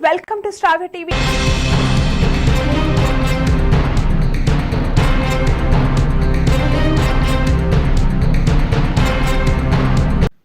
welcome to Strava TV.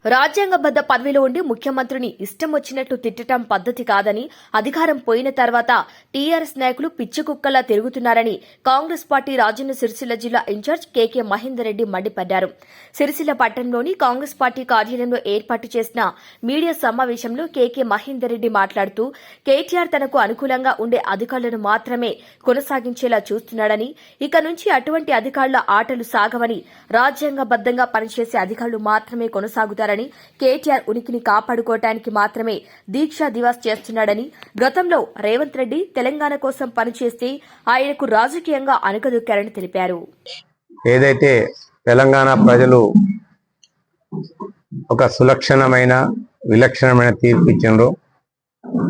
రాజ్యాంగబద్ధ పదవిలో ఉండి ముఖ్యమంత్రిని ఇష్టం వచ్చినట్లు తిట్టడం పద్ధతి కాదని అధికారం పోయిన తర్వాత టీఆర్ఎస్ నాయకులు పిచ్చి కుక్కలా తిరుగుతున్నారని కాంగ్రెస్ పార్టీ రాజన్న సిరిసిల్ల జిల్లా ఇన్ఛార్జ్ కేకే మహేందర్ రెడ్డి మండిపడ్డారు. సిరిసిల్ల పట్టణంలోని కాంగ్రెస్ పార్టీ కార్యాలయంలో ఏర్పాటు చేసిన మీడియా సమావేశంలో కేకే మహేందర్ రెడ్డి మాట్లాడుతూ కేటీఆర్ తనకు అనుకూలంగా ఉండే అధికారులను మాత్రమే కొనసాగించేలా చూస్తున్నాడని ఇక నుంచి అటువంటి అధికారుల ఆటలు సాగవని రాజ్యాంగబద్దంగా పనిచేసే అధికారులు మాత్రమే కొనసాగుతారని కేటీఆర్ ఉనికిని కాపాడుకోవటానికి మాత్రమే దీక్షా దివాస్ చేస్తున్నాడని గతంలో రేవంత్ రెడ్డి తెలంగాణ కోసం పనిచేస్తే ఆయనకు రాజకీయంగా అనకదొక్కారని తెలిపారు. ఏదైతే తెలంగాణ ప్రజలు ఒక సులక్షణమైన విలక్షణమైన తీర్పు ఇచ్చిండ్రో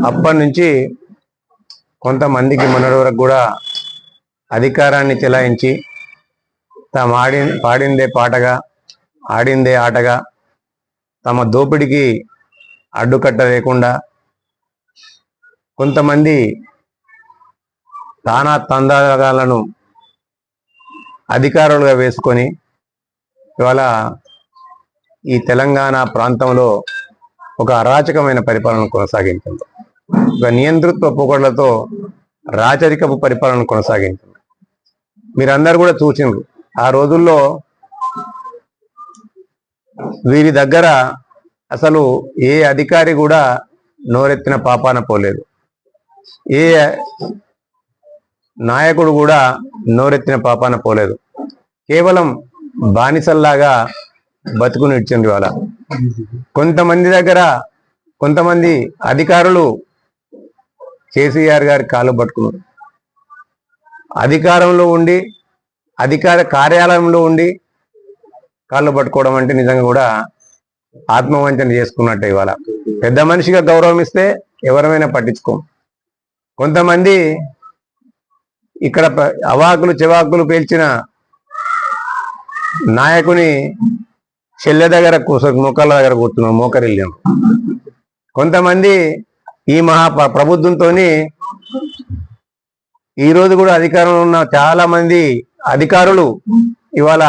అప్పటి నుంచి కొంతమందికి మొన్నటి వరకు కూడా అధికారాన్ని చెలాయించి తాము ఆడి పాడిందే పాటగా ఆడిందే ఆటగా తమ దోపిడికి అడ్డుకట్ట లేకుండా కొంతమంది తానా తందాగాలను అధికారులుగా వేసుకొని ఇవాళ ఈ తెలంగాణ ప్రాంతంలో ఒక అరాచకమైన పరిపాలన కొనసాగించింది. ఒక నియంతృత్వ పోకడలతో రాచరికపు పరిపాలన కొనసాగించింది. మీరందరూ కూడా చూసిండ్రు. ఆ రోజుల్లో వీరి దగ్గర అసలు ఏ అధికారి కూడా నోరెత్తిన పాపాన పోలేదు. ఏ నాయకుడు కూడా నోరెత్తిన పాపాన పోలేదు. కేవలం బానిసల్లాగా బతుకుని ఇచ్చింది వాళ్ళ కొంతమంది దగ్గర కొంతమంది అధికారులు కేసీఆర్ గారి కాలు పట్టుకున్నారు. అధికారంలో ఉండి అధికార కార్యాలయంలో ఉండి కాళ్ళు పట్టుకోవడం అంటే నిజంగా కూడా ఆత్మవంచన చేసుకున్నట్టు ఇవాళ. పెద్ద మనిషిగా గౌరవం ఇస్తే ఎవరమైనా పట్టించుకోం. కొంతమంది ఇక్కడ అవాకులు చెవాకులు పేల్చిన నాయకుని చెల్లె దగ్గర కూర్చో మొక్కల దగ్గర కూర్చున్నాం మోకరిల్లాం. కొంతమంది ఈ మహా ప్ర- ప్రభుత్వంతోని ఈ రోజు కూడా అధికారంలో ఉన్న చాలా మంది అధికారులు ఇవాళ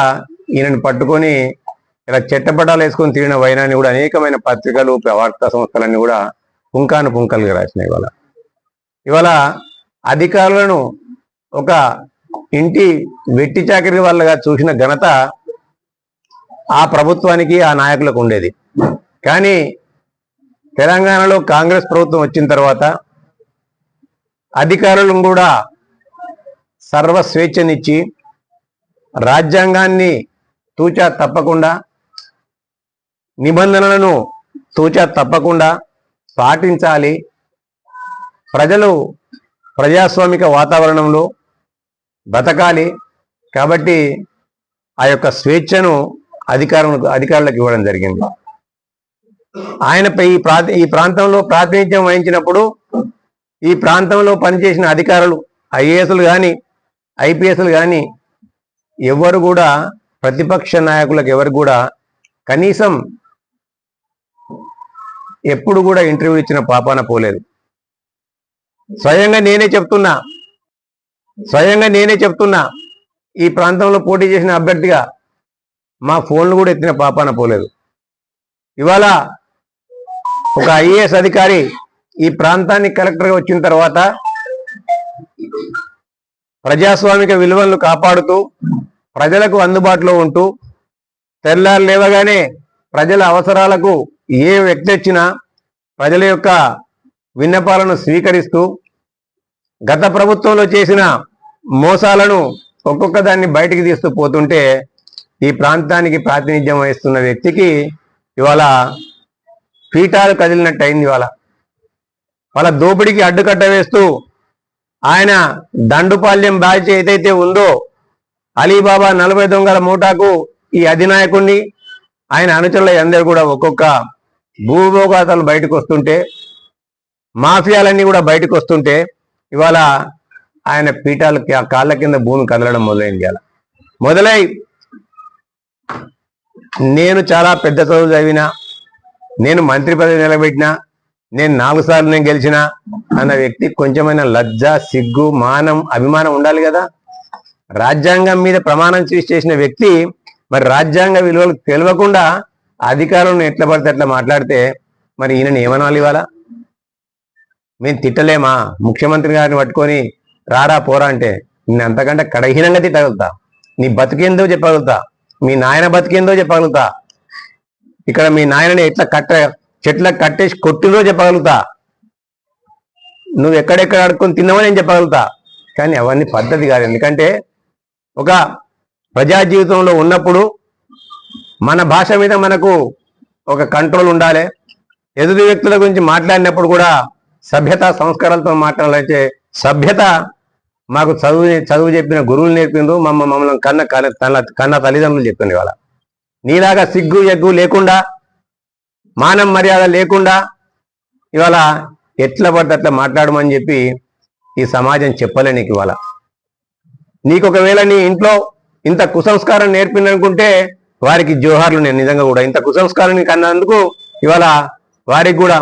ఈయనని పట్టుకొని ఇలా చెట్టపటాలు వేసుకొని తిరిగిన వైనాన్ని కూడా అనేకమైన పత్రికలు వార్తా సంస్థలన్నీ కూడా పుంకాను పుంకలుగా రాసినాయి ఇవాళ. ఇవాళ అధికారులను ఒక ఇంటి వెట్టి చాకరీ వాళ్ళగా చూసిన ఘనత ఆ ప్రభుత్వానికి ఆ నాయకులకు ఉండేది. కానీ తెలంగాణలో కాంగ్రెస్ ప్రభుత్వం వచ్చిన తర్వాత అధికారులను కూడా సర్వ స్వేచ్ఛనిచ్చి రాజ్యాంగాన్ని తూచా తప్పకుండా. నిబంధనలను తూచా తప్పకుండా పాటించాలి. ప్రజలు ప్రజాస్వామిక వాతావరణంలో బతకాలి. కాబట్టి ఆ యొక్క స్వేచ్ఛను అధికారులకు అధికారులకు ఇవ్వడం జరిగింది. ఆయనపై ఈ ప్రా ఈ ప్రాంతంలో ప్రాతినిధ్యం వహించినప్పుడు ఈ ప్రాంతంలో పనిచేసిన అధికారులు ఐఏఎస్లు కానీ ఐపీఎస్లు కానీ ఎవ్వరు కూడా ప్రతిపక్ష నాయకులకు ఎవరు కూడా కనీసం ఎప్పుడు కూడా ఇంటర్వ్యూ ఇచ్చిన పాపాన పోలేదు. స్వయంగా నేనే చెప్తున్నా. స్వయంగా నేనే చెప్తున్నా. ఈ ప్రాంతంలో పోటీ చేసిన అభ్యర్థిగా మా ఫోన్లు కూడా ఎత్తిన పాపాన పోలేదు. ఇవాళ ఒక ఐఏఎస్ అధికారి ఈ ప్రాంతానికి కలెక్టర్గా వచ్చిన తర్వాత ప్రజాస్వామిక విలువలను కాపాడుతూ ప్రజలకు అందుబాటులో ఉంటూ తెల్లారు లేవగానే ప్రజల అవసరాలకు ఏ వ్యక్తి వచ్చినా ప్రజల యొక్క విన్నపాలను స్వీకరిస్తూ గత ప్రభుత్వంలో చేసిన మోసాలను ఒక్కొక్క దాన్ని బయటికి తీస్తూ పోతుంటే ఈ ప్రాంతానికి ప్రాతినిధ్యం వహిస్తున్న వ్యక్తికి ఇవాళ పీఠాలు కదిలినట్టు అయింది ఇవాళ. వాళ్ళ దోపిడికి అడ్డుకట్ట వేస్తూ ఆయన దండుపాల్యం బాధ్యత ఏదైతే ఉందో అలీబాబా నలభై దొంగల మూటాకు ఈ అధినాయకుణ్ణి ఆయన అనుచరుల అందరూ కూడా ఒక్కొక్క భూభోగాతాలు బయటకు వస్తుంటే మాఫియాలన్నీ కూడా బయటకు వస్తుంటే ఇవాళ ఆయన పీఠాల కాళ్ళ కింద భూమి కదలడం మొదలైంది అలా మొదలై నేను చాలా పెద్ద చదువు చదివిన నేను మంత్రి పదవి నిలబెట్టిన నేను నాలుగు సార్లు నేను గెలిచిన అన్న వ్యక్తి కొంచెమైనా లజ్జ సిగ్గు మానం అభిమానం ఉండాలి కదా. రాజ్యాంగం మీద ప్రమాణం చేసి చేసిన వ్యక్తి మరి రాజ్యాంగ విలువలు తెలియకుండా అధికారులను ఎట్లా పడితే అట్లా మాట్లాడితే మరి ఈయనని ఏమనాలి ఇవాళ మేము తిట్టలేమా? ముఖ్యమంత్రి గారిని పట్టుకొని రారా పోరా అంటే నేను అంతకంటే కడహీనంగా తిట్టగలుగుతా. నీ బతికేందో చెప్పగలుగుతా. మీ నాయన బతికేందో చెప్పగలుగుతా. ఇక్కడ మీ నాయనని ఎట్లా కట్ట చెట్లకు కట్టేసి కొట్టిందో చెప్పగలుగుతా. నువ్వు ఎక్కడెక్కడ అడుక్కొని తిన్నావో నేను చెప్పగలుగుతా. కానీ అవన్నీ పద్ధతి కాదు. ఎందుకంటే ఒక ప్రజా జీవితంలో ఉన్నప్పుడు మన భాష మీద మనకు ఒక కంట్రోల్ ఉండాలి. ఎదుటి వ్యక్తుల గురించి మాట్లాడినప్పుడు కూడా సభ్యత సంస్కారాలతో మాట్లాడాలంటే సభ్యత మాకు చదువు చదువు చెప్పిన గురువులు నేర్పిండ్రు మమ్మ మమ్మల్ని కన్న కన్న తన- కన్న తల్లిదండ్రులు చెప్పింది వాళ్ళ నీలాగా సిగ్గు ఎగ్గు లేకుండా మానం మర్యాద లేకుండా ఇవాళ ఎట్లా పడితే అట్లా మాట్లాడమని చెప్పి ఈ సమాజం చెప్పలేనికి ఇవాళ. నీకు ఒకవేళ నీ ఇంట్లో ఇంత కుసంస్కారం నేర్పిందనుకుంటే వారికి జోహార్లు నేను నిజంగా కూడా ఇంత కుసంస్కారం కన్నందుకు అన్నందుకు ఇవాళ వారికి కూడా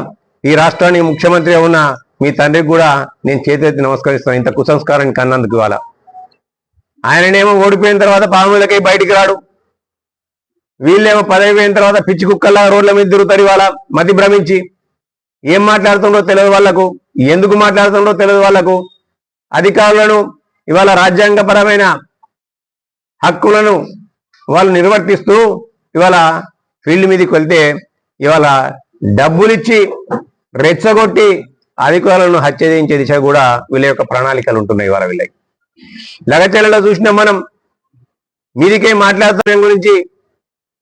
ఈ రాష్ట్రానికి ముఖ్యమంత్రి ఉన్న మీ తండ్రికి కూడా నేను చేతులెత్తి నమస్కరిస్తాను ఇంత కుసంస్కారానికి అన్నందుకు ఇవాళ. ఆయననేమో ఓడిపోయిన తర్వాత పాములకై బయటికి రాడు. వీళ్ళేమో పదవి పోయిన తర్వాత పిచ్చి కుక్కల్లా రోడ్ల మీద తిరుగుతారు ఇవాళ మతి భ్రమించి. ఏం మాట్లాడుతుండో తెలియదు వాళ్ళకు ఎందుకు మాట్లాడుతుండో తెలియదు వాళ్ళకు. అధికారులను ఇవాళ రాజ్యాంగపరమైన హక్కులను వాళ్ళు నిర్వర్తిస్తూ ఇవాళ ఫీల్డ్ మీదకి వెళ్తే ఇవాళ డబ్బులిచ్చి రెచ్చగొట్టి అధికారులను హత్య చేయించే దిశ కూడా వీళ్ళ యొక్క ప్రణాళికలు ఉంటున్నాయి ఇవాళ వీళ్ళకి. లగచెలలో చూసినాం మనం మీదికే మాట్లాడుతున్న గురించి.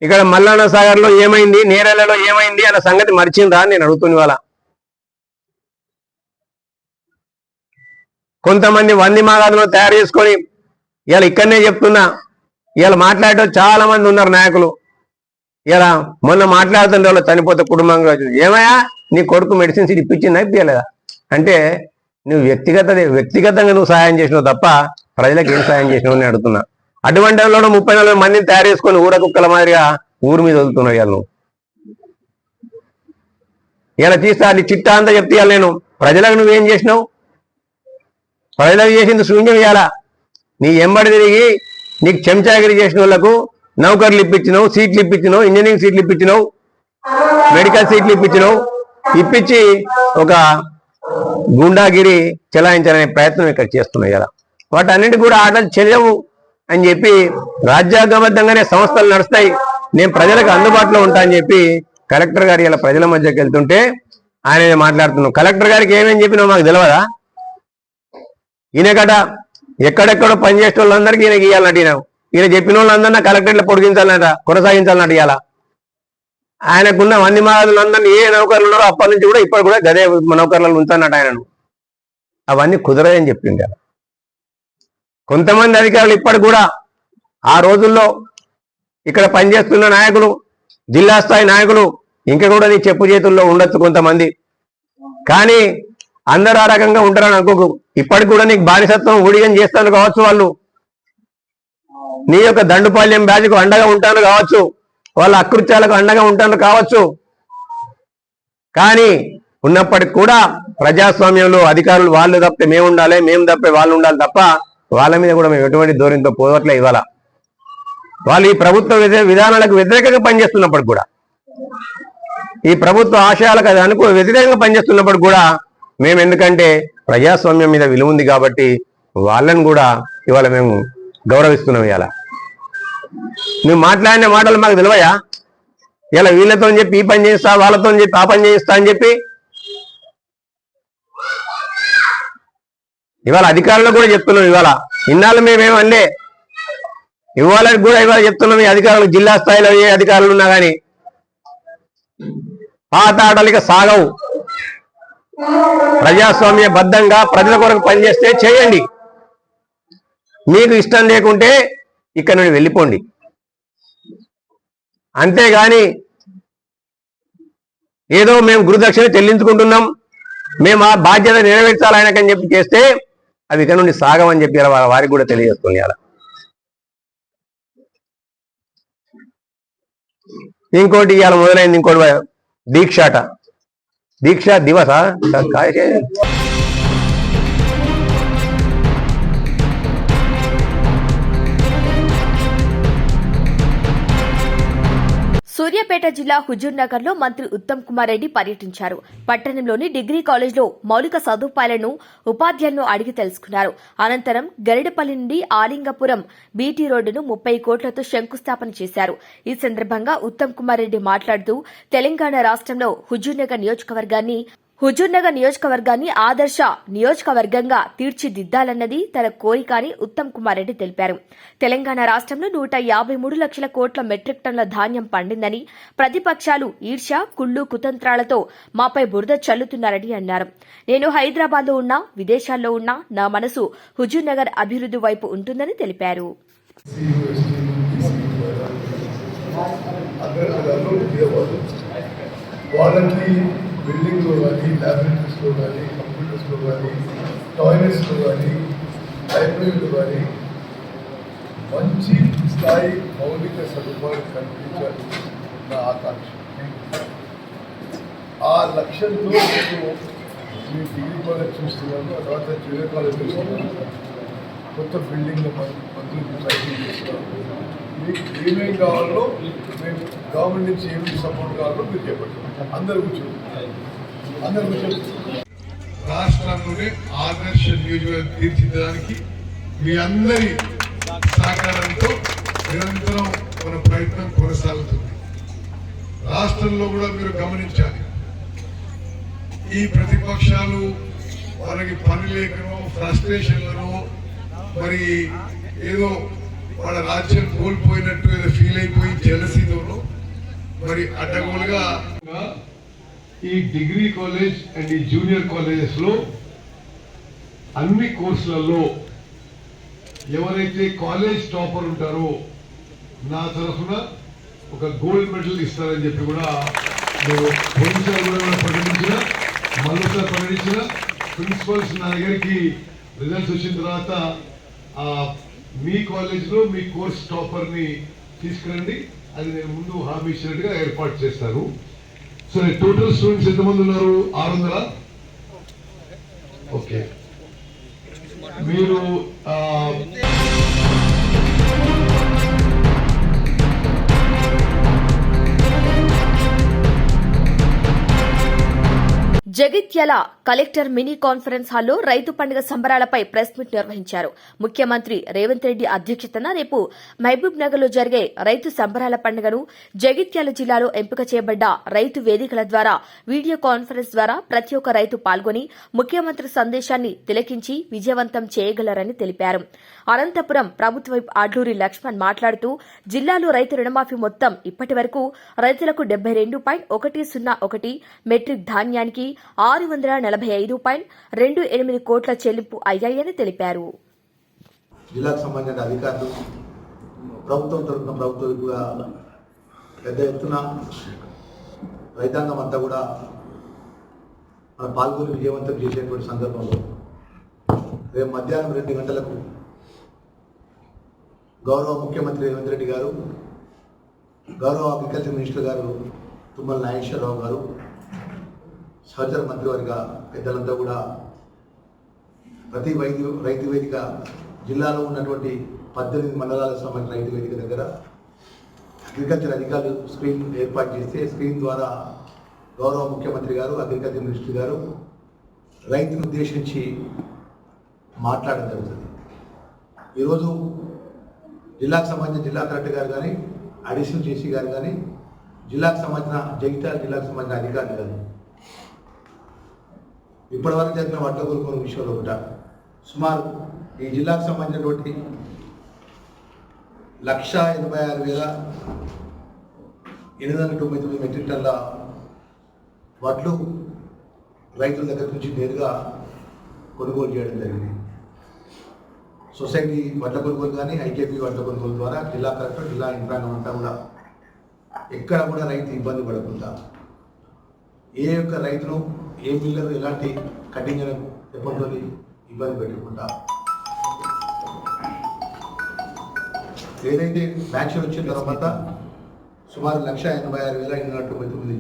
ఇక్కడ మల్లానా సాగర్లో ఏమైంది నేరలలో ఏమైంది అన్న సంగతి మర్చిందా నేను అడుగుతున్న ఇవాళ. కొంతమంది వంది మాగాదులు తయారు చేసుకొని ఇలా ఇక్కడనే చెప్తున్నా. ఇలా మాట్లాడటం చాలా మంది ఉన్నారు నాయకులు. ఇలా మొన్న మాట్లాడుతుండే వాళ్ళు చనిపోతే కుటుంబంగా ఏమయ్యా? నీ కొడుకు మెడిసిన్స్ ఇప్పించిందా ఇప్పించలేదా? అంటే నువ్వు వ్యక్తిగత వ్యక్తిగతంగా నువ్వు సహాయం చేసినావు తప్ప ప్రజలకు ఏం సహాయం చేసినావు అని అడుగుతున్నా. అటువంటి వాళ్ళు ముప్పై నలభై మందిని తయారు చేసుకొని ఊర కుక్కల మాదిరిగా ఊరి మీద వదులుతున్నావు ఇవాళ నువ్వు. ఇలా తీస్తా అది చిట్టా అంతా చెప్తే నేను. ప్రజలకు నువ్వేం చేసినావు? ప్రజలకు చేసింది శూన్యం ఇవ్వాలా నీ ఎంబడి తిరిగి నీకు చెంచాగిరి చేసిన వాళ్ళకు నౌకర్లు ఇప్పించినావు సీట్లు ఇప్పించినావు ఇంజనీరింగ్ సీట్లు ఇప్పించినావు మెడికల్ సీట్లు ఇప్పించినావు ఇప్పించి ఒక గుండాగిరి చెలాయించాలనే ప్రయత్నం ఇక్కడ చేస్తున్నాయి కదా. వాటన్నిటి కూడా ఆటలు చెల్లవు అని చెప్పి రాజ్యాంగబద్ధంగానే సంస్థలు నడుస్తాయి. నేను ప్రజలకు అందుబాటులో ఉంటా అని చెప్పి కలెక్టర్ గారు ఇలా ప్రజల మధ్యకి వెళ్తుంటే ఆయన మాట్లాడుతున్నాం కలెక్టర్ గారికి ఏమేమి చెప్పినావు మాకు తెలియదా ఈయన కట ఎక్కడెక్కడో పనిచేసే వాళ్ళందరికీ ఈయనకి ఇవ్వాలన్నట్టు ఈయన. ఈయన చెప్పిన వాళ్ళందరినీ కలెక్టర్లు కలెక్టరేట్లో పొడిగించాలన్నట కొనసాగించాలన్నట్టు ఇవాళ ఆయనకున్న అన్ని మాదులందరినీ ఏ నౌకర్లు ఉన్నారో అప్పటి నుంచి కూడా ఇప్పటి కూడా గదే నౌకర్లలో ఉంచానట ఆయనను. అవన్నీ కుదరదని చెప్పింది కొంతమంది అధికారులు ఇప్పటికి కూడా ఆ రోజుల్లో ఇక్కడ పనిచేస్తున్న నాయకులు జిల్లా స్థాయి నాయకులు ఇంకా కూడా నీ చెప్పు చేతుల్లో ఉండొచ్చు కొంతమంది. కానీ అందరూ ఆ రకంగా ఉంటారని అనుకోకు. ఇప్పటికి కూడా నీకు బానిసత్వం ఊడిగం చేస్తాను కావచ్చు వాళ్ళు. నీ యొక్క దండుపాల్యం బ్యాచ్కు అండగా ఉంటాను కావచ్చు. వాళ్ళ అకృత్యాలకు అండగా ఉంటాను కావచ్చు. కానీ ఉన్నప్పటికి కూడా ప్రజాస్వామ్యంలో అధికారులు వాళ్ళు తప్పితే మేము ఉండాలి మేము తప్పే వాళ్ళు ఉండాలి తప్ప వాళ్ళ మీద కూడా మేము ఎటువంటి ధోరణితో పోవట్లే ఇవాళ. వాళ్ళు ఈ ప్రభుత్వ విధానాలకు వ్యతిరేకంగా పనిచేస్తున్నప్పుడు కూడా. ఈ ప్రభుత్వ ఆశయాలకు అది అనుకూ వ్యతిరేకంగా పనిచేస్తున్నప్పుడు కూడా మేము ఎందుకంటే ప్రజాస్వామ్యం మీద విలువ ఉంది కాబట్టి వాళ్ళని కూడా ఇవాళ మేము గౌరవిస్తున్నాం ఇవాళ. నువ్వు మాట్లాడిన మాటలు మాకు తెలివయా? ఇలా వీళ్ళతో చెప్పి ఈ పని చేస్తా వాళ్ళతో చెప్పి ఆ పని చేయిస్తా అని చెప్పి? ఇవాళ అధికారులు కూడా చెప్తున్నాం ఇవాళ. ఇన్నాళ్ళు మేమేం ఇవాళ కూడా ఇవాళ చెప్తున్నాం ఈ అధికారులు జిల్లా స్థాయిలో ఏ అధికారులు ఉన్నా కానీ పాత ఆటలిక సాగవు. ప్రజాస్వామ్య బద్ధంగా ప్రజల కొరకు పనిచేస్తే చేయండి. మీకు ఇష్టం లేకుంటే ఇక్కడ నుండి వెళ్ళిపోండి. అంతేగాని ఏదో మేము గురుదక్షిణ చెల్లించుకుంటున్నాం మేము ఆ బాధ్యత నెరవేర్చాలి ఆయనకని చెప్పి చేస్తే అవి ఇక్కడ నుండి సాగమని చెప్పి వాళ్ళ వారికి కూడా తెలియజేస్తుంది అలా ఇంకోటి ఇవాళ మొదలైంది ఇంకోటి దీక్షాట दीक्षा दिवस हाँ? సూర్యాపేట జిల్లా హుజూర్ నగర్లో మంత్రి ఉత్తమ్ కుమార్ రెడ్డి పర్యటించారు. పట్టణంలోని డిగ్రీ కాలేజ్లో మౌలిక సదుపాయాలను ఉపాధ్యాయులను అడిగి తెలుసుకున్నారు. అనంతరం గరిడపల్లి నుండి ఆలింగపురం బీటీ రోడ్డును ముప్పై కోట్లతో శంకుస్థాపన చేశారు. ఈ సందర్భంగా ఉత్తమ్ కుమార్ రెడ్డి మాట్లాడుతూ తెలంగాణ రాష్ట్రంలో హుజూర్ నగర్ నియోజకవర్గాన్ని హుజూర్నగర్ నియోజకవర్గాన్ని ఆదర్శ నియోజకవర్గంగా తీర్చిదిద్దాలన్నది తన కోరిక అని ఉత్తమ్ కుమార్ రెడ్డి తెలిపారు. తెలంగాణ రాష్ట్రంలో నూట యాభై మూడు లక్షల కోట్ల మెట్రిక్ టన్నుల ధాన్యం పండిందని ప్రతిపక్షాలు ఈర్ష్య కుళ్ళు కుతంత్రాలతో మాపై బురద చల్లుతున్నారని అన్నారు. నేను హైదరాబాద్లో ఉన్నా విదేశాల్లో ఉన్నా నా మనసు హుజూర్నగర్ అభివృద్ది వైపు ఉంటుందని తెలిపారు. వాళ్ళకి బిల్డింగ్లో కానీ ల్యాబొరేటరీస్లో కానీ కంప్యూటర్స్లో కానీ టాయిలెట్స్లో కానీ లైబ్రరీలో కానీ మంచి స్థాయి మౌలిక సదుపాయాలు కల్పించాలి నా ఆకాంక్ష ఆ లక్ష్యంతో నేను మీ డిగ్రీ కాలేజ్ చూస్తున్నాను ఆ తర్వాత జూనియర్ కాలేజ్ చూస్తున్నాను కొత్త బిల్డింగ్ మంజూరు ప్రయత్నం చేస్తున్నాను మీకు ఏమేమి కావాలో మేము గవర్నమెంట్ నుంచి ఏమేమి సపోర్ట్ కావాలో మీరు చెప్పండి. అందరు కూర్చోండి. అందరు కూర్చోండి. రాష్ట్రంలోనే ఆదర్శ నియోజకవర్గం తీర్చిదిద్దడానికి మీ అందరి సహకారంతో నిరంతరం మన ప్రయత్నం కొనసాగుతుంది. రాష్ట్రంలో కూడా మీరు గమనించాలి. ఈ ప్రతిపక్షాలు వాళ్ళకి పని లేకనో ఫ్రస్ట్రేషన్లను మరి ఏదో వాళ్ళ రాజ్యం కోల్పోయినట్టు ఏదో ఫీల్ అయిపోయి జలసీతోనూ మరి అడ్డగోలుగా ఈ డిగ్రీ కాలేజ్ అండ్ ఈ జూనియర్ కాలేజెస్లో అన్ని కోర్సులలో ఎవరైతే కాలేజ్ టాపర్ ఉంటారో నా తరఫున ఒక గోల్డ్ మెడల్ ఇస్తారని చెప్పి కూడా నేను పోలీసులు కూడా ప్రకటించిన మరోసారి ప్రకటించిన ప్రిన్సిపల్స్ నా దగ్గరికి రిజల్ట్స్ వచ్చిన తర్వాత మీ కాలేజీలో మీ కోర్స్ టాపర్ని తీసుకురండి. అది నేను ముందు హామీ ఇచ్చినట్టుగా ఏర్పాటు చేస్తాను సరే టోటల్ స్టూడెంట్స్ ఎంతమంది ఉన్నారు? ఆరు వందల ఓకే. మీరు జగిత్యాల కలెక్టర్ మినీ కాన్ఫరెన్స్ హాల్లో రైతు పండుగ సంబరాలపై ప్రెస్ మీట్ నిర్వహించారు. ముఖ్యమంత్రి రేవంత్ రెడ్డి అధ్యక్షతన రేపు మహబూబ్ నగర్లో జరిగే రైతు సంబరాల పండుగను జగిత్యాల జిల్లాలో ఎంపిక చేయబడ్డ రైతు వేదికల ద్వారా వీడియో కాన్ఫరెన్స్ ద్వారా ప్రతి ఒక్క రైతు పాల్గొని ముఖ్యమంత్రి సందేశాన్ని తిలకించి విజయవంతం చేయగలరని తెలిపారు. అనంతపురం ప్రభుత్వ వైపు ఆడ్లూరి లక్ష్మణ్ మాట్లాడుతూ జిల్లాలో రైతు రుణమాఫీ మొత్తం ఇప్పటి వరకు రైతులకు డెబ్బై రెండు పాయింట్ ఒకటి సున్నా ఒకటి మెట్రిక్ ధాన్యానికి ఆరు వందల నలభై ఐదు పాయింట్ రెండు ఎనిమిది కోట్ల చెల్లింపు అయ్యాయని తెలిపారు. జిల్లాకు సంబంధించిన అధికారులు ప్రభుత్వం తరఫున ప్రభుత్వ పెద్ద ఎత్తున రైతాంగం అంతా కూడా మన పాల్గొని విజయవంతం చేసేటువంటి సందర్భంలో రేపు మధ్యాహ్నం రెండు గంటలకు గౌరవ ముఖ్యమంత్రి రేవంత్ రెడ్డి గారు గౌరవ అగ్రికల్చర్ మినిస్టర్ గారు తుమ్మల నాగేశ్వరరావు గారు సహచర మంత్రివర్గ పెద్దలంతా కూడా ప్రతి వైద్యు రైతు వేదిక జిల్లాలో ఉన్నటువంటి పద్దెనిమిది మండలాలకు సంబంధించిన రైతు వేదిక దగ్గర అగ్రికల్చర్ అధికారులు స్క్రీన్ ఏర్పాటు చేస్తే స్క్రీన్ ద్వారా గౌరవ ముఖ్యమంత్రి గారు అగ్రికల్చర్ మినిస్టర్ గారు రైతును ఉద్దేశించి మాట్లాడడం జరుగుతుంది. ఈరోజు జిల్లాకు సంబంధించిన జిల్లా కలెక్టర్ గారు కానీ అడిషనల్ జేసీ గారు కానీ జిల్లాకు సంబంధించిన జగిత్యాల జిల్లాకు సంబంధించిన అధికారులు కానీ ఇప్పటివరకు జరిగిన వడ్ల కొనుగోలు విషయంలో ఒకట సుమారు ఈ జిల్లాకు సంబంధించినటువంటి లక్ష ఎనభై ఆరు వేల ఎనిమిది వందల తొంభై తొమ్మిది మెట్రిక్ టన్ల వడ్లు రైతుల దగ్గర నుంచి నేరుగా కొనుగోలు చేయడం జరిగింది. సొసైటీ వడ్ల కొనుగోలు కానీ ఐకేపీ వడ్ల కొనుగోలు ద్వారా జిల్లా కలెక్టర్ జిల్లా యంత్రాంగం అంతా కూడా ఎక్కడ కూడా రైతు ఇబ్బంది పడకుండా ఏ యొక్క రైతును ఏ మిల్లర్ ఎలాంటి కటింగ్ ఎప్పటితో ఇబ్బంది పెట్టకుండా. ఏదైతే వ్యాక్సిన్ వచ్చిన తర్వాత సుమారు లక్ష ఎనభై ఆరు వేల ఎనిమిది తొంభై తొమ్మిది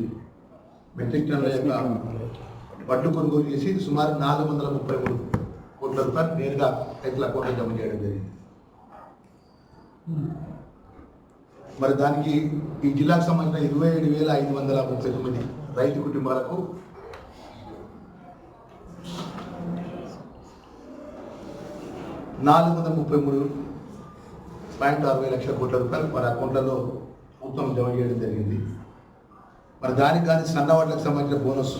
మెట్రిక్ టన్నుల యొక్క వడ్లు కొనుగోలు చేసి సుమారు నాలుగు వందల ముప్పై మూడు కోట్ల రూపాయలు నేరుగా రైతుల అకౌంట్లో జమ చేయడం జరిగింది. మరి దానికి ఈ జిల్లాకు సంబంధించిన ఇరవై ఏడు వేల ఐదు వందల ముప్పై తొమ్మిది రైతు కుటుంబాలకు నాలుగు వందల ముప్పై మూడు పాయింట్ అరవై లక్షల కోట్ల రూపాయలు మరి అకౌంట్లలో మొత్తం జమ చేయడం జరిగింది. మరి దానికి కానీ సన్న సంబంధించిన బోనస్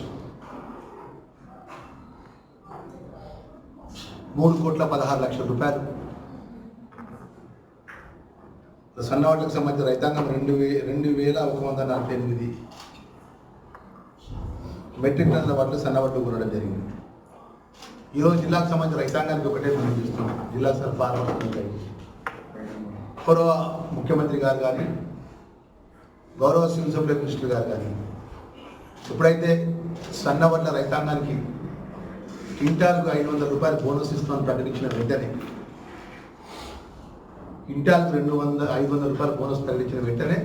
మూడు కోట్ల పదహారు లక్షల రూపాయలు. సన్న సంబంధించిన రైతాంగం రెండు వే రెండు వేల ఒక వంద నలభై ఎనిమిది మెట్రిక్ టన్ల వడ్లు సన్న కొనడం జరిగింది. ఈరోజు జిల్లాకు సంబంధించిన రైతాంగానికి ఒకటే మనం చూస్తున్నాం. జిల్లా సరఫరా గౌరవ ముఖ్యమంత్రి గారు కానీ గౌరవ సివిల్ సప్లై మినిస్టర్ గారు కానీ ఎప్పుడైతే సన్నవర్ల రైతాంగానికి క్వింటాల్కు ఐదు వందల రూపాయలు బోనస్ ఇస్తామని ప్రకటించిన వెంటనే క్వింటాల్కు రెండు వందల ఐదు వందల రూపాయలు బోనస్ ప్రకటించిన వెంటనే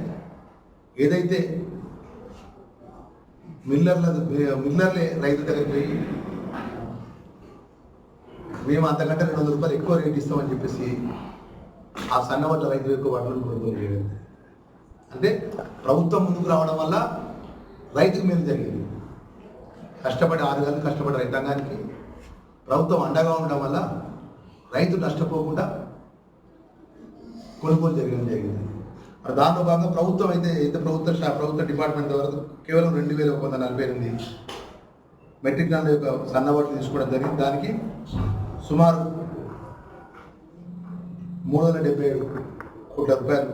ఏదైతే మిల్లర్ల మిల్లర్లే రైతు దగ్గరికి పోయి మేము అంతకంటే రెండు వందల రూపాయలు ఎక్కువ రేట్ ఇస్తామని చెప్పేసి ఆ సన్నవడ్ల రైతు యొక్క వడ్లను కొనుగోలు చేయడం అంటే ప్రభుత్వం ముందుకు రావడం వల్ల రైతుకు మేలు జరిగింది. కష్టపడి ఆరు గంటలు కష్టపడి రైతాంగానికి ప్రభుత్వం అండగా ఉండడం వల్ల రైతు నష్టపోకుండా కొనుగోలు జరగడం జరిగింది. మరి దాంట్లో భాగంగా ప్రభుత్వం అయితే అయితే ప్రభుత్వ ప్రభుత్వ డిపార్ట్మెంట్ వరకు కేవలం రెండు వేల ఒక వంద నలభై ఎనిమిది మెట్రిక్ టన్నుల యొక్క సన్నబట్లు తీసుకోవడం జరిగింది. దానికి సుమారు మూడు వందల డెబ్బై ఏడు కోట్ల రూపాయలు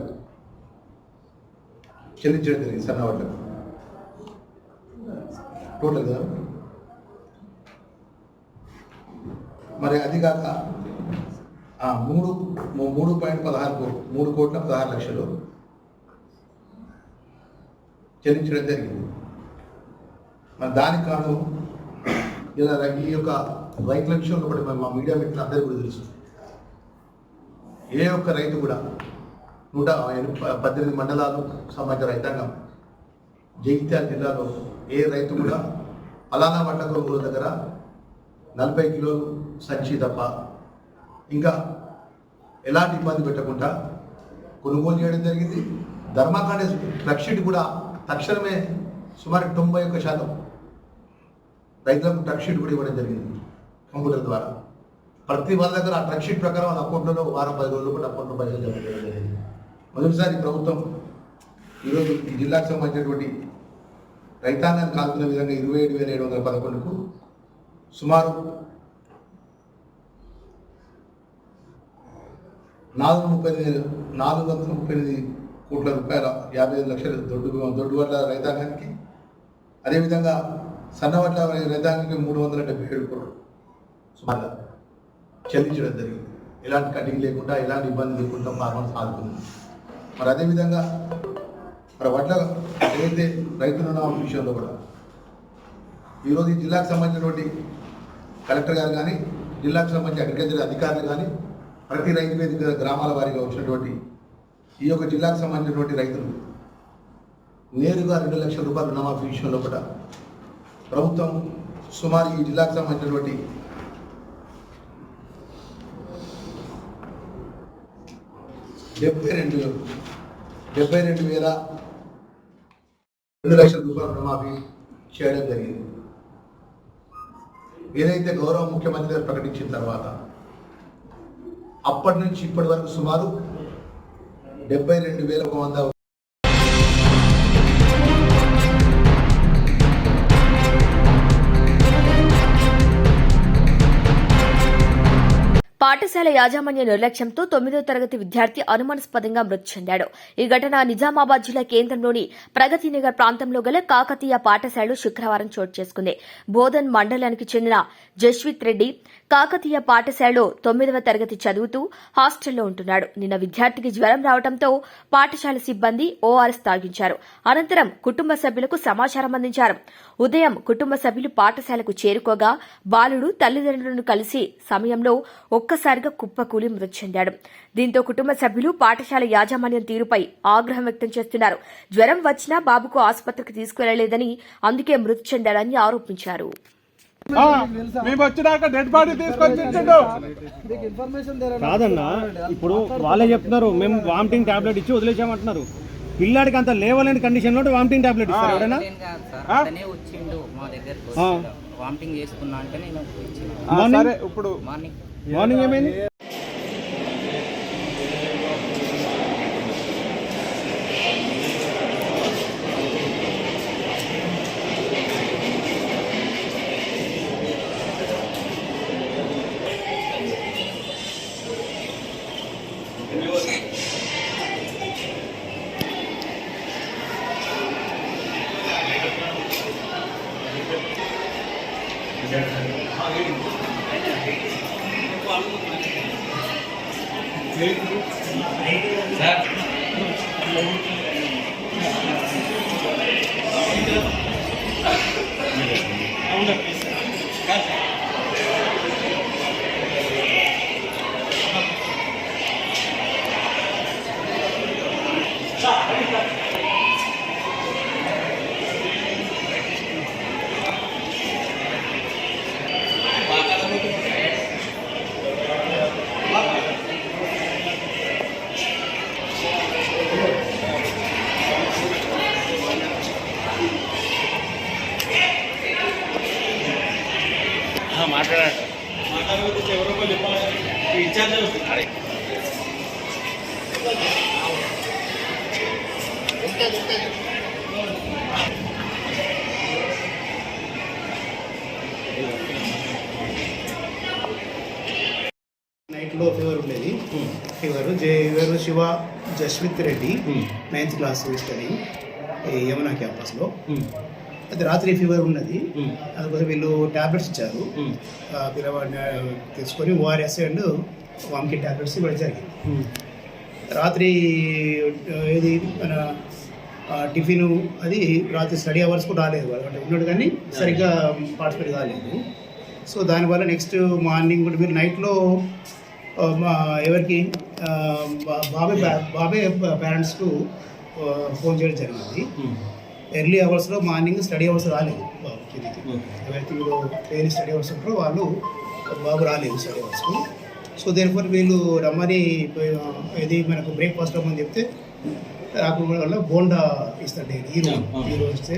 చెల్లించడం జరిగింది సన్నవాళ్ళకు టోటల్ కదా? మరి అది కాక మూడు మూడు పాయింట్ పదహారు కోట్లు మూడు కోట్ల పదహారు లక్షలు చెల్లించడం జరిగింది. మరి దానికి కాను ఇలా ఈ యొక్క రైతుల విషయంలో కూడా మా మీడియా మిత్రులు అందరికీ కూడా తెలుసు. ఏ ఒక్క రైతు కూడా నూట పద్దెనిమిది మండలాలు సమాజ రైతాంగం జగిత్యాల జిల్లాలో ఏ రైతు కూడా పలానా పంట కొనుగోలు దగ్గర నలభై కిలోలు సంచి తప్ప ఇంకా ఎలాంటి ఇబ్బంది పెట్టకుండా కొనుగోలు చేయడం జరిగింది. ధర్మాకాండ ట్రక్ కూడా తక్షణమే సుమారు తొంభై ఒక్క శాతం రైతులకు ట్రక్ షీట్ కూడా ఇవ్వడం జరిగింది. కంప్యూటర్ ద్వారా. ప్రతి వాళ్ళ దగ్గర ఆ ట్రక్ షీట్ ప్రకారం వాళ్ళ అకౌంట్లో వారం పది రోజులు కూడా అకౌంట్లో పైసలు జమ చేయడం జరిగింది. మొదటిసారి ప్రభుత్వం ఈరోజు ఈ జిల్లాకు సంబంధించినటువంటి రైతాంగాన్ని కాల్పున్న విధంగా ఇరవై ఏడు వేల ఏడు వందల పదకొండుకు సుమారు నాలుగు ముప్పై ఎనిమిది నాలుగు వందల ముప్పై ఎనిమిది కోట్ల రూపాయల యాభై ఐదు లక్షల దొడ్డు దొడ్డు వడ్ల రైతాంగానికి అదేవిధంగా సన్నవడ్ల రైతాంగానికి మూడు వందల డెబ్బై ఏడు కోట్లు. సుమారుగా చెల్లించడం జరిగింది. ఎలాంటి కటింగ్ లేకుండా ఎలాంటి ఇబ్బంది లేకుండా ఫార్మర్ సాగుతుంది. మరి అదేవిధంగా మరి వడ్ల ఏదైతే రైతులు ఉన్న విషయంలో కూడా ఈరోజు ఈ జిల్లాకు సంబంధించినటువంటి కలెక్టర్ గారు కానీ జిల్లాకు సంబంధించిన అగ్రికల్చర్ అధికారులు కానీ ప్రతి రైతు వేదిక గ్రామాల వారీగా వచ్చినటువంటి ఈ యొక్క జిల్లాకు సంబంధించినటువంటి రైతులు నేరుగా రెండు లక్షల రూపాయల రుణమాఫీ విషయంలో కూడా ప్రభుత్వం సుమారు ఈ జిల్లాకు సంబంధించినటువంటి డెబ్బై రెండు డెబ్బై రెండు వేల రెండు లక్షల రూపాయల రుణమాఫీ చేయడం జరిగింది. ఏదైతే గౌరవ ముఖ్యమంత్రి గారు ప్రకటించిన తర్వాత అప్పటి నుంచి ఇప్పటి వరకు సుమారు డెబ్బై రెండు వేల ఒక వంద పాఠశాల యాజమాన్య నిర్లక్ష్యంతో తొమ్మిదో తరగతి విద్యార్థి అనుమానాస్పదంగా మృతి చెందాడు. ఈ ఘటన నిజామాబాద్ జిల్లా కేంద్రంలోని ప్రగతి నగర్ ప్రాంతంలో గల కాకతీయ పాఠశాలలో శుక్రవారం చోటు చేసుకుంది. బోధన్ మండలానికి చెందిన జస్విత్ రెడ్డి కాకతీయ పాఠశాలలో తొమ్మిదవ తరగతి చదువుతూ హాస్టల్లో ఉంటున్నాడు. నిన్న విద్యార్థికి జ్వరం రావడంతో పాఠశాల సిబ్బంది ఓఆర్ఎస్ తాగించారు. అనంతరం కుటుంబ సభ్యులకు సమాచారం అందించారు. ఉదయం కుటుంబ సభ్యులు పాఠశాలకు చేరుకోగా బాలుడు తల్లిదండ్రులను కలిసి సమయంలో ఒక్కసారి ఒక్కసారిగా కుప్పకూలి మృతి చెందాడు. దీంతో కుటుంబ సభ్యులు పాఠశాల యాజమాన్యం తీరుపై ఆగ్రహం వ్యక్తం చేస్తున్నారు. జ్వరం వచ్చినా బాబుకు ఆసుపత్రికి తీసుకువెళ్ళలేదని అందుకే మృతి చెందాడని ఆరోపించారు. ఆ, మేము వచ్చినాక డెడ్ బాడీ తీసుకొని తింటుండు కాదన్నా ఇప్పుడు వాళ్ళే చెప్తున్నారు మేము వామిటింగ్ టాబ్లెట్ ఇచ్చి వదిలేసామంటున్నారు. పిల్లాడికి అంత లేవలేని కండిషన్లో వామిటింగ్ టాబ్లెట్ ఇస్తారు ఎవరైనా? వామిటింగ్ చేసుకున్నా అంటే నేను ఇప్పుడు మార్నింగ్ మార్నింగ్ ఏమైంది నైన్త్ క్లాస్ స్టడీ ఈ యమునా క్యాంపస్లో అయితే రాత్రి ఫీవర్ ఉన్నది. అందుకోసం వీళ్ళు టాబ్లెట్స్ ఇచ్చారు. పిల్లవాడిని తీసుకొని ఓఆర్ఎస్ అండ్ వామికి టాబ్లెట్స్ ఇవ్వడం జరిగింది. రాత్రి ఏది మన టిఫిన్ అది రాత్రి స్టడీ అవర్స్ కూడా రాలేదు అంటే ఉన్నాడు కానీ సరిగ్గా పార్టిసిపేట్ కాలేదు. సో దానివల్ల నెక్స్ట్ మార్నింగ్ కూడా మీరు నైట్లో మా ఎవరికి బాబాయ్ పే- బాబాయ్ పేరెంట్స్కు ఫోన్ చేయడం జరిగింది. ఎర్లీ అవర్స్లో మార్నింగ్ స్టడీ అవర్స్ రాలేదు బాబు కిందికి. ఎవరైతే వీళ్ళు డైలీ స్టడీ అవర్స్ ఉంటారో వాళ్ళు బాబు రాలేదు స్టడీ అవర్స్కు సో దేనిఫోర్ వీళ్ళు రమ్మని ఇది మనకు బ్రేక్ఫాస్ట్ రమ్మని చెప్తే రాకుండా వల్ల బోండా ఇస్తాడు డైలీ ఈ రోజు ఈ రోజు ఇస్తే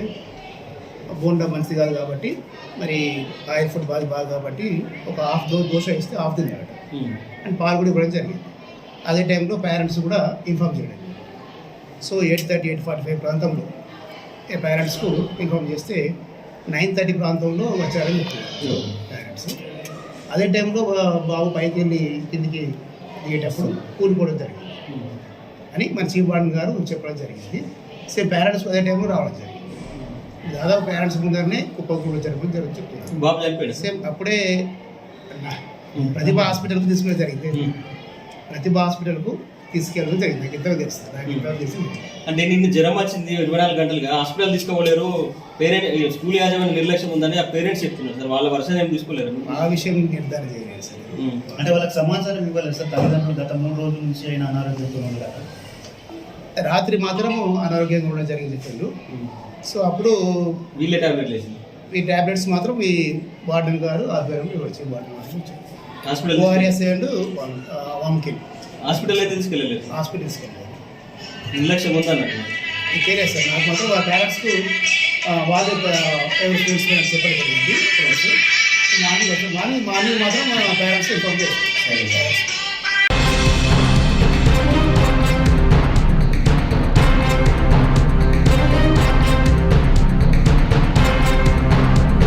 బోండా మంచిది కాదు కాబట్టి మరి ఆయిల్ ఫుడ్ బాగా బాగా కాబట్టి ఒక హాఫ్ దో దోశ ఇస్తే హాఫ్ తిన్నాడట అండ్ పాలు కూడా ఇవ్వడం జరిగింది. అదే టైంలో పేరెంట్స్ కూడా ఇన్ఫామ్ చేయడం. So eight thirty eight forty five ప్రాంతంలో ఏ పేరెంట్స్కు ఇన్ఫామ్ చేస్తే నైన్ థర్టీ ప్రాంతంలో వచ్చారని చెప్తున్నారు. పేరెంట్స్ అదే టైంలో బాబు పైకి వెళ్ళి కిందికి దిగేటప్పుడు కూలిపోవడం జరిగింది. అని మన చీఫ్ వార్డెన్ గారు చెప్పడం జరిగింది. సేమ్ పేరెంట్స్ అదే టైంలో రావడం జరిగింది. దాదాపు పేరెంట్స్ ముందరనే కుప్పకూడ జరగడం జరుగుతుంది చెప్తున్నారు. సేమ్ అప్పుడే ప్రతిభ హాస్పిటల్కి తీసుకెళ్ళడం జరిగింది. ప్రతిభ హాస్పిటల్కు తీసుకెళ్ళడం జరిగింది. నాకు ఇంతగా తెలుస్తుంది నాకు తెలిసింది అంటే నిన్ను జ్వరం వచ్చింది ఇరవై నాలుగు గంటలుగా. హాస్పిటల్ తీసుకోలేరు పేరెంట్ స్కూల్ యాజమాన్య నిర్లక్ష్యం ఉందని ఆ పేరెంట్స్ చెప్తున్నారు సార్. వాళ్ళ వర్షం ఏం తీసుకోలేరు? ఆ విషయం నిర్ధారణ చేయలేదు సార్. అంటే వాళ్ళకి సమాచారం ఇవ్వలేదు సార్. తల్లిదండ్రులు గత మూడు రోజుల నుంచి ఆయన అనారోగ్యంతో ఉన్నారు రాత్రి మాత్రం అనారోగ్యంగా ఉండడం జరిగింది చెప్పిండ్రు సో అప్పుడు వీళ్ళే టాబ్లెట్లు వేసింది. ఈ టాబ్లెట్స్ మాత్రం ఈ వార్డెన్ గారు ఆధ్వర్యంలో ఇవ్వచ్చు వార్డెన్ మాత్రం ఇచ్చారు హాస్పిటల్ ఓఆర్ఎస్ అండ్ వామ్కిన్. హాస్పిటల్ అయితే తీసుకెళ్ళలేదు. హాస్పిటల్ తీసుకెళ్ళారు నిర్లక్ష్యం ఉందన్నట్టు ఇంకేలేదు సార్ నాకు మాత్రం వాళ్ళ పేరెంట్స్కు వాళ్ళు ఎవరు స్టూడెంట్స్ చెప్పడం జరిగింది మార్నింగ్ మార్నింగ్ మార్నింగ్ మాత్రం మా పేరెంట్స్ ఇన్ఫార్మ్ చేస్తారు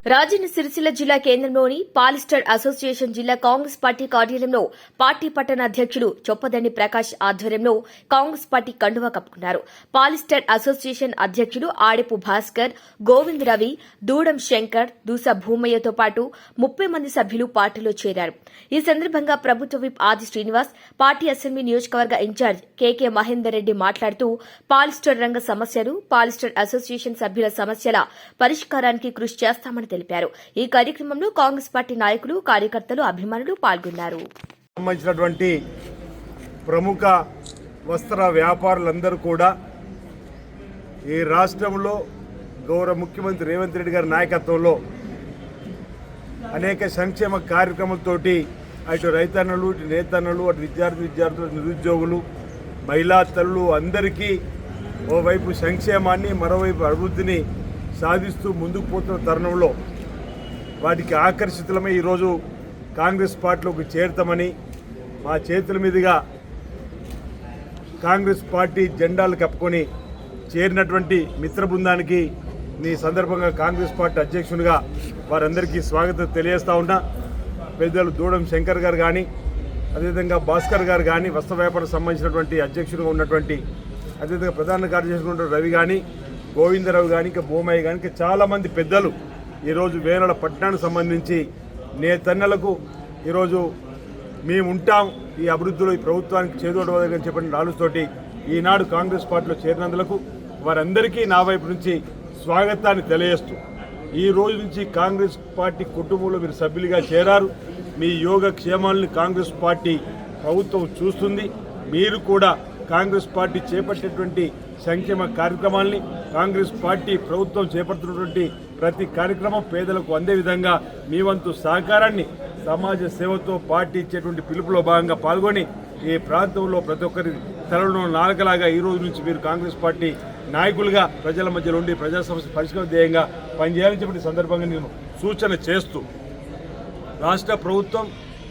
రాజన్న సిరిసిల్ల జిల్లా కేంద్రంలోని పాలిస్టర్ అసోసియేషన్ జిల్లా కాంగ్రెస్ పార్టీ కార్యాలయంలో పార్టీ పట్టణ అధ్యక్షుడు చొప్పదండి ప్రకాష్ ఆధ్వర్యంలో కాంగ్రెస్ పార్టీ కండువా కప్పుకున్నారు. పాలిస్టర్ అసోసియేషన్ అధ్యక్షుడు ఆడెపు భాస్కర్ గోవింద్ రవి దూడం శంకర్ దూస భూమయ్యతో పాటు ముప్పై మంది సభ్యులు పార్టీలో చేరారు. ఈ సందర్భంగా ప్రభుత్వ whip Adi Srinivas party assembly నియోజకవర్గ ఇన్ఛార్జ్ కెకే మహేందర్ రెడ్డి మాట్లాడుతూ పాలిస్టర్ రంగ సమస్యలు పాలిస్టర్ అసోసియేషన్ సభ్యుల సమస్యల పరిష్కారానికి కృషి చేస్తామని తెలిపారు. ఈ కార్యక్రమంలో కాంగ్రెస్ పార్టీ నాయకులు కార్యకర్తలు అభిమానులు పాల్గొన్నారు. సంబంధించినటువంటి ప్రముఖ వస్త్ర వ్యాపారులందరూ కూడా ఈ రాష్ట్రంలో గౌరవ ముఖ్యమంత్రి రేవంత్ రెడ్డి గారి నాయకత్వంలో అనేక సంక్షేమ కార్యక్రమాలతోటి అటు రైతన్నలు ఇటు నేతన్నలు అటు విద్యార్థి విద్యార్థులు నిరుద్యోగులు మహిళా తల్లు అందరికీ ఓవైపు సంక్షేమాన్ని మరోవైపు అభివృద్ధిని సాధిస్తూ ముందుకు పోతున్న తరుణంలో వాటికి ఆకర్షితులమై ఈరోజు కాంగ్రెస్ పార్టీలోకి చేరుతామని మా చేతుల మీదుగా కాంగ్రెస్ పార్టీ జెండాలు కప్పుకొని చేరినటువంటి మిత్ర బృందానికి నీ సందర్భంగా కాంగ్రెస్ పార్టీ అధ్యక్షునిగా వారందరికీ స్వాగతం తెలియజేస్తూ ఉన్నా. పెద్దలు దూడం శంకర్ గారు కానీ అదేవిధంగా భాస్కర్ గారు కానీ వస్త్ర వ్యాపారం సంబంధించినటువంటి అధ్యక్షుడిగా ఉన్నటువంటి అదేవిధంగా ప్రధాన కార్యదర్శి రవి కానీ గోవిందరావు కానీ ఇంకా భూమయ్య కానీ ఇంకా చాలామంది పెద్దలు ఈరోజు వేనల పట్టణానికి సంబంధించి నేతన్నలకు ఈరోజు మేము ఉంటాం ఈ అభివృద్ధిలో ఈ ప్రభుత్వానికి చేదోడవదని చెప్పిన ఆలోచనతోటి ఈనాడు కాంగ్రెస్ పార్టీలో చేరినందులకు వారందరికీ నా వైపు నుంచి స్వాగతాన్ని తెలియజేస్తూ ఈ రోజు నుంచి కాంగ్రెస్ పార్టీ కుటుంబంలో మీరు సభ్యులుగా చేరారు. మీ యోగ క్షేమాలను కాంగ్రెస్ పార్టీ ప్రభుత్వం చూస్తుంది. మీరు కూడా కాంగ్రెస్ పార్టీ చేపట్టేటువంటి సంక్షేమ కార్యక్రమాల్ని కాంగ్రెస్ పార్టీ ప్రభుత్వం చేపడుతున్నటువంటి ప్రతి కార్యక్రమం పేదలకు అందే విధంగా మీ వంతు సహకారాన్ని సమాజ సేవతో పార్టీ ఇచ్చేటువంటి పిలుపులో భాగంగా పాల్గొని ఈ ప్రాంతంలో ప్రతి ఒక్కరి తలలో నాలుకలాగా ఈ రోజు నుంచి మీరు కాంగ్రెస్ పార్టీ నాయకులుగా ప్రజల మధ్యలో ఉండి ప్రజా సమస్య పరిష్కార ధ్యేయంగా పనిచేయాలని చెప్పిన సందర్భంగా నేను సూచన చేస్తూ రాష్ట్ర ప్రభుత్వం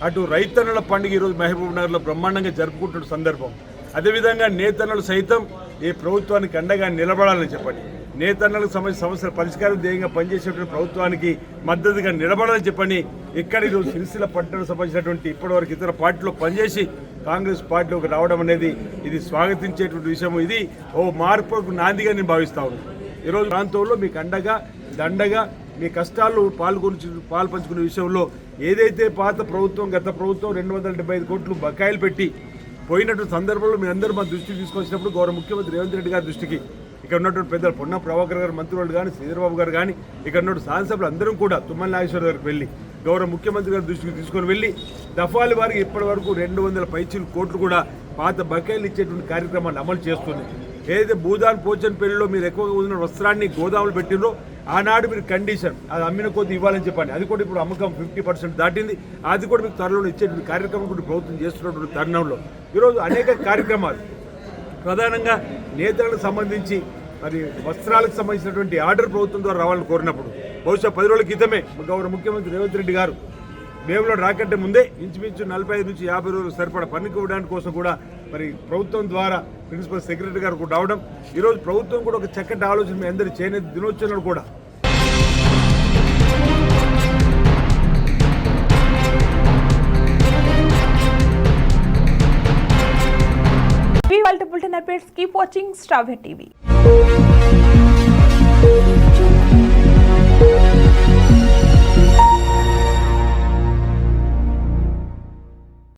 అటు రైతన్నల పండుగ ఈరోజు మహబూబ్ నగర్లో బ్రహ్మాండంగా జరుపుకుంటున్న సందర్భం. అదేవిధంగా నేతన్నలు సైతం ఈ ప్రభుత్వానికి అండగా నిలబడాలని చెప్పండి. నేతన్నలకు సంబంధించిన సమస్యల పరిష్కారం ధ్యేయంగా పనిచేసేటువంటి ప్రభుత్వానికి మద్దతుగా నిలబడాలని చెప్పండి. ఇక్కడ ఈరోజు సిరిసిల్ల పట్టణం సంబంధించినటువంటి ఇప్పటివరకు ఇతర పార్టీలో పనిచేసి కాంగ్రెస్ పార్టీలోకి రావడం అనేది ఇది స్వాగతించేటువంటి విషయం ఇది ఓ మార్పుకు నాందిగా నేను భావిస్తా ఉన్నాను ఈరోజు ప్రాంతంలో మీకు అండగా దండగా మీ కష్టాలు పాల్గొని పాల్పంచుకునే విషయంలో ఏదైతే పాత ప్రభుత్వం గత ప్రభుత్వం రెండు వందల డెబ్బై ఐదు కోట్లు బకాయిలు పెట్టి పోయినటువంటి సందర్భంలో మీ అందరూ మా దృష్టికి తీసుకొచ్చినప్పుడు గౌరవ ముఖ్యమంత్రి రేవంత్ రెడ్డి గారి దృష్టికి ఇక్కడ ఉన్నటువంటి పెద్దలు పొన్న ప్రభాకర్ గారు మంత్రులు కానీ శ్రీధరబాబు గారు కానీ ఇక్కడ ఉన్నటువంటి శాసనసభ్యులు అందరూ కూడా తుమ్మల నాగేశ్వర గారికి వెళ్ళి గౌరవ ముఖ్యమంత్రి గారి దృష్టికి తీసుకొని వెళ్ళి దఫాల వారికి ఇప్పటి వరకు రెండు వందల పైచీలు కోట్లు కూడా పాత బకాయిలు ఇచ్చేటువంటి కార్యక్రమాన్ని అమలు చేస్తుంది. ఏదైతే భూదాన్ పోచన్ పెళ్ళిలో మీరు ఎక్కువగా ఉన్న వస్త్రాన్ని గోదాములు పెట్టినో ఆనాడు మీరు కండిషన్ అది అమ్మిన కొద్ది ఇవ్వాలని చెప్పండి. అది కూడా ఇప్పుడు అమ్మకం ఫిఫ్టీ పర్సెంట్ దాటింది. అది కూడా మీకు త్వరలో ఇచ్చేటువంటి కార్యక్రమం కూడా ప్రభుత్వం చేస్తున్నటువంటి తరుణంలో. ఈరోజు అనేక కార్యక్రమాలు. ప్రధానంగా నేతలకు సంబంధించి మరి వస్త్రాలకు సంబంధించినటువంటి ఆర్డర్ ప్రభుత్వం ద్వారా రావాలని కోరినప్పుడు బహుశా పది రోజుల క్రితమే గౌరవ ముఖ్యమంత్రి రేవంత్ రెడ్డి గారు వేవ్లో రాకంటే ముందే ఇంచుమించు నలభై ఐదు నుంచి యాభై రోజులు సరిపడా పనికి ఇవ్వడానికి కోసం కూడా మరి ప్రభుత్వం ద్వారా ప్రిన్సిపల్ సెక్రటరీ గారు కూడా రావడం ఈరోజు ప్రభుత్వం కూడా ఒక చక్కటి ఆలోచన మీ అందరి చేనేత దినోత్సవం కూడా. ఇవాళ bulletin updates keep watching Star TV